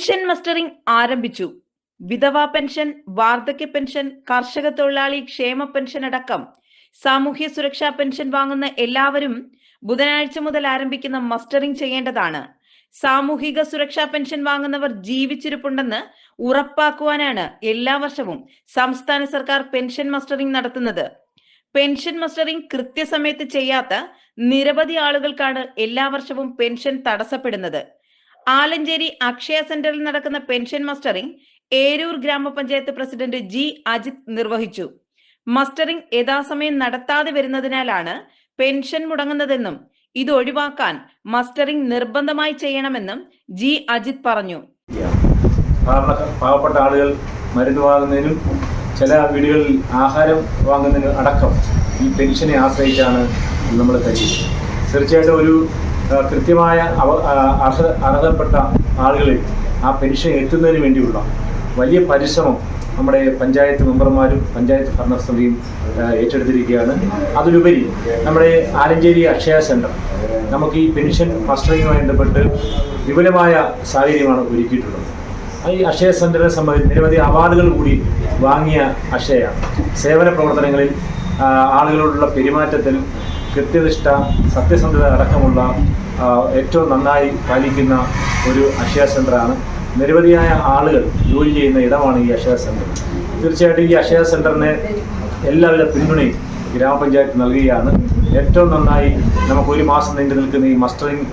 Pension mustering ആരംഭിച്ചു. വിധവാ pension വാർദ്ധക്യ pension കർഷക തൊഴിലാളി ക്ഷേമ പെൻഷൻ അടക്കം. സാമൂഹ്യ സുരക്ഷാ പെൻഷൻ വാങ്ങുന്ന എല്ലാവരും ബുധനാഴ്ച മുതൽ ആരംഭിക്കുന്ന മസ്റ്ററിംഗ് ചെയ്യേണ്ടതാണ്. സാമൂഹിക സുരക്ഷാ പെൻഷൻ വാങ്ങുന്നവർ ജീവിച്ചിരിപ്പുണ്ടെന്ന് ഉറപ്പാക്കുവാനാണ് എല്ലാ വർഷവും സംസ്ഥാന സർക്കാർ പെൻഷൻ മസ്റ്ററിംഗ് നടത്തുന്നത്. പെൻഷൻ മസ്റ്ററിംഗ് കൃത്യസമയത്ത് ചെയ്യാത്ത നിരവധി ആളുകൾക്കാണ് എല്ലാ വർഷവും പെൻഷൻ തടസ്സപ്പെടുന്നത്. ആലഞ്ചേരി അക്ഷയ സെന്ററിൽ നടക്കുന്ന പെൻഷൻ മസ്റ്ററിംഗ് ഏരൂർ ഗ്രാമപഞ്ചായത്ത് പ്രസിഡന്റ് ജി അജിത് നിർവഹിച്ചു. മസ്റ്ററിംഗ് യഥാസമയം നടത്താതെ വരുന്നതിനാലാണ് പെൻഷൻ മുടങ്ങുന്നതെന്നും ഇത് ഒഴിവാക്കാൻ മസ്റ്ററിംഗ് നിർബന്ധമായി ചെയ്യണമെന്നും ജി അജിത് പറഞ്ഞു. പാവപ്പെട്ട ആളുകൾ മരുന്ന് വാങ്ങുന്നതിനും ചില വീടുകളിൽ ആഹാരം വാങ്ങുന്നതിനും അടക്കം ഈ പെൻഷനെ ആശ്രയിച്ചാണ് നമ്മൾ കഴിയുന്നത് തീർച്ചയായിട്ടും ഒരു കൃത്യമായ അവ അർഹ അർഹതപ്പെട്ട ആളുകളിൽ ആ പെൻഷൻ എത്തുന്നതിന് വേണ്ടിയുള്ള വലിയ പരിശ്രമം നമ്മുടെ പഞ്ചായത്ത് മെമ്പർമാരും പഞ്ചായത്ത് ഭരണസമിതിയും ഏറ്റെടുത്തിരിക്കുകയാണ്. അതിലുപരി നമ്മുടെ ആലഞ്ചേരി അക്ഷയ സെന്റർ നമുക്ക് ഈ പെൻഷൻ ഫസ്റ്ററിങ്ങുമായി ബന്ധപ്പെട്ട് വിപുലമായ സാഹചര്യമാണ് ഒരുക്കിയിട്ടുള്ളത്. ഈ അക്ഷയ സെന്ററിനെ സംബന്ധിച്ച് നിരവധി അവാർഡുകൾ കൂടി വാങ്ങിയ അക്ഷയയാണ്. സേവന പ്രവർത്തനങ്ങളിൽ ആളുകളോടുള്ള പെരുമാറ്റത്തിൽ കൃത്യനിഷ്ഠ സത്യസന്ധത അടക്കമുള്ള ഏറ്റവും നന്നായി പാലിക്കുന്ന ഒരു അക്ഷയ സെന്ററാണ് നിരവധിയായ ആളുകൾ ജോലി ചെയ്യുന്ന ഇടമാണ് ഈ അക്ഷയ സെന്റർ തീർച്ചയായിട്ടും ഈ അക്ഷയ സെന്ററിന് എല്ലാവിധ പിന്തുണയും ഗ്രാമപഞ്ചായത്ത് നൽകുകയാണ്. ഏറ്റവും നന്നായി നമുക്ക് ഒരു മാസം നീണ്ടു നിൽക്കുന്ന ഈ മസ്റ്ററിംഗ്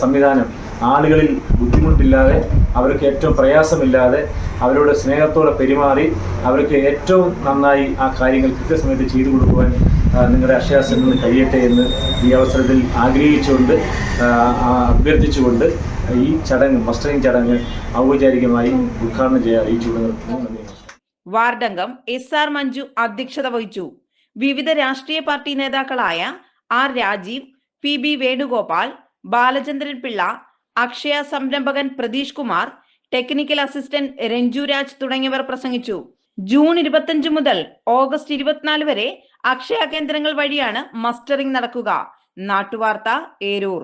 സംവിധാനം ആളുകളിൽ ബുദ്ധിമുട്ടില്ലാതെ അവർക്ക് ഏറ്റവും പ്രയാസമില്ലാതെ അവരോട് സ്നേഹത്തോടെ പെരുമാറി അവർക്ക് ഏറ്റവും നന്നായി ആ കാര്യങ്ങൾ കൃത്യസമയത്ത് ചെയ്തു കൊടുക്കുവാൻ നിങ്ങളുടെ അക്ഷയാസങ്ങൾ കഴിയട്ടെ എന്ന് ഈ അവസരത്തിൽ ആഗ്രഹിച്ചുകൊണ്ട് അഭ്യർത്ഥിച്ചുകൊണ്ട് ഈ ചടങ്ങ് മസ്റ്ററിംഗ് ചടങ്ങ് ഔപചാരികമായി ഉദ്ഘാടനം ചെയ്യാൻ അറിയിച്ചുകൊണ്ട് വാർഡംഗം എസ് ആർ മഞ്ജു അധ്യക്ഷത വഹിച്ചു. വിവിധ രാഷ്ട്രീയ പാർട്ടി നേതാക്കളായ R Rajeev P B Venugopal Balachandran Pillai Akshaya സംരംഭകൻ Pratheesh Kumar technical assistant Ranju Raj തുടങ്ങിയവർ പ്രസംഗിച്ചു. ജൂൺ ഇരുപത്തഞ്ച് മുതൽ ഓഗസ്റ്റ് ഇരുപത്തിനാല് വരെ അക്ഷയ കേന്ദ്രങ്ങൾ വഴിയാണ് മസ്റ്ററിംഗ് നടക്കുക. നാട്ടുവാർത്ത ഏരൂർ.